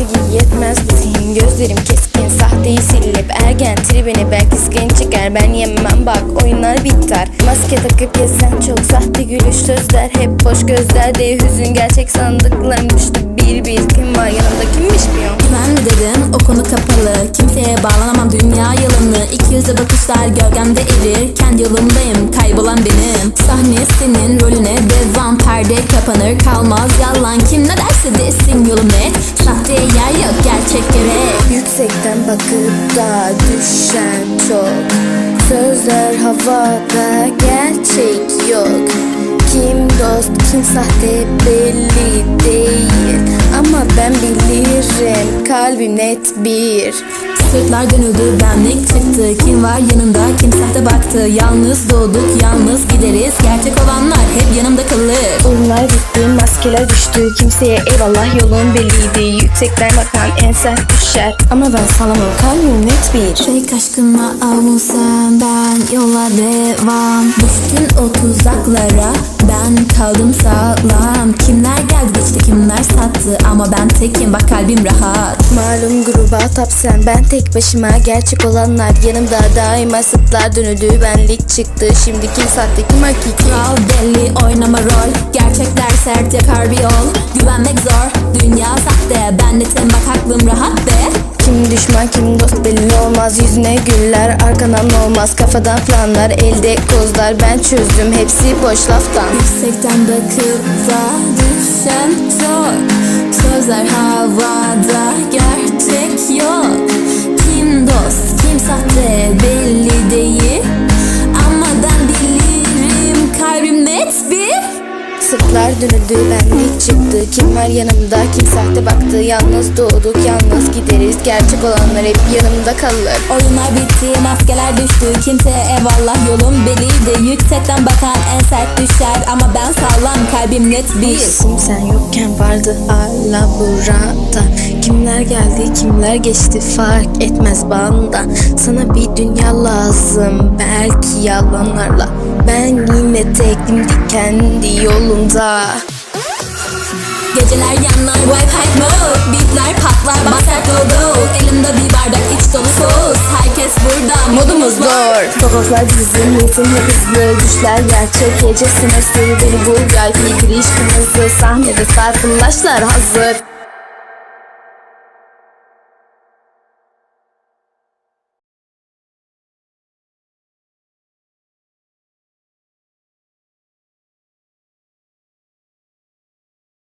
Eksiği yetmez bu Gözlerim keskin sahteyi silip Ergen. Tribini belki skin çeker Ben yemem. Bak oyunlar biter. Maske takıp gezen çok sahte gülüş sözler. Hep boş gözler diye hüzün gerçek sandıklarım düştü bir bir Kim var yanımda kimmiş piyon Güven mi dedin o konu kapalı. Kimseye bağlanamam dünya yalanı İki yüzde bakışlar gölgemde erir. Kendi yolumdayım kaybolan benim. Sahne senin rolüne devam. Perde kapanır kalmaz. Yalan Kim ne derse desin yolum net yer yok gerçek gerek. Yüksekten bakıp da düşen çok. Sözler havada gerçek yok. Kim dost kim sahte belli değil. Ama ben bilirim kalbim net bir. Sırtlar dönüldü benlik çıktı? Kim var yanında kim sahte baktı? Yalnız doğduk yalnız gideriz. Gerçek olanlar hep yanımda kalır. Oyunlar bitti maskeler düştü Kimseye eyvallah yolun belliydi. Yüksekten bakan en sert düşer. Ama ben salamam kalbim net bir Fake aşkına avun sen ben yola devam. Düştün o tuzaklara ben kaldım sağlam. Kimler geldi geçti kimler sattı? Ama ben tekim bak kalbim rahat. Malum gruba tap sen ben tek başıma. Gerçek olanlar yanımda daima. Sıtlar dönüldü benlik çıktı. Şimdi kim sahte kim hakiki Kral rol Gerçekler sert yakar bir yol. Güvenmek zor dünya sahte. Ben netim bak aklım rahat be. Kim düşman kim dost belli olmaz. Yüzüne güller arkadan olmaz. Kafadan planlar elde kozlar. Ben çözdüm hepsi boş laftan. Yüksekten bakıp da düşen çok Sözler havada gerçek yok. Kim dost kim sahte Sırtlar dönüldü benlik çıktı. Kim var yanımda kim sahte baktı. Yalnız doğduk yalnız gideriz. Gerçek olanlar hep yanımda kalır. Oyunlar bitti maskeler düştü. Kimseye eyvallah yolum belliydi Yüksekten bakan en sert düşer. Ama ben sağlam kalbim net bir Sesim sen yokken vardı hala burada. Kimler geldi kimler geçti fark etmez bana Sana bir dünya lazım belki yalanlarla. Ben yine tektim kendi yolumda Geceler yanlar wipe high mode. Beatler patlar basar go go Elimde bir bardak iç dolu sos. Herkes burada modumuz Zor. Sokaklar bizim ritim hızlı. Düşler gerçek gece sınırsız Beni bul VIP giriş kırmızı. Sahnede star flaşlar hazır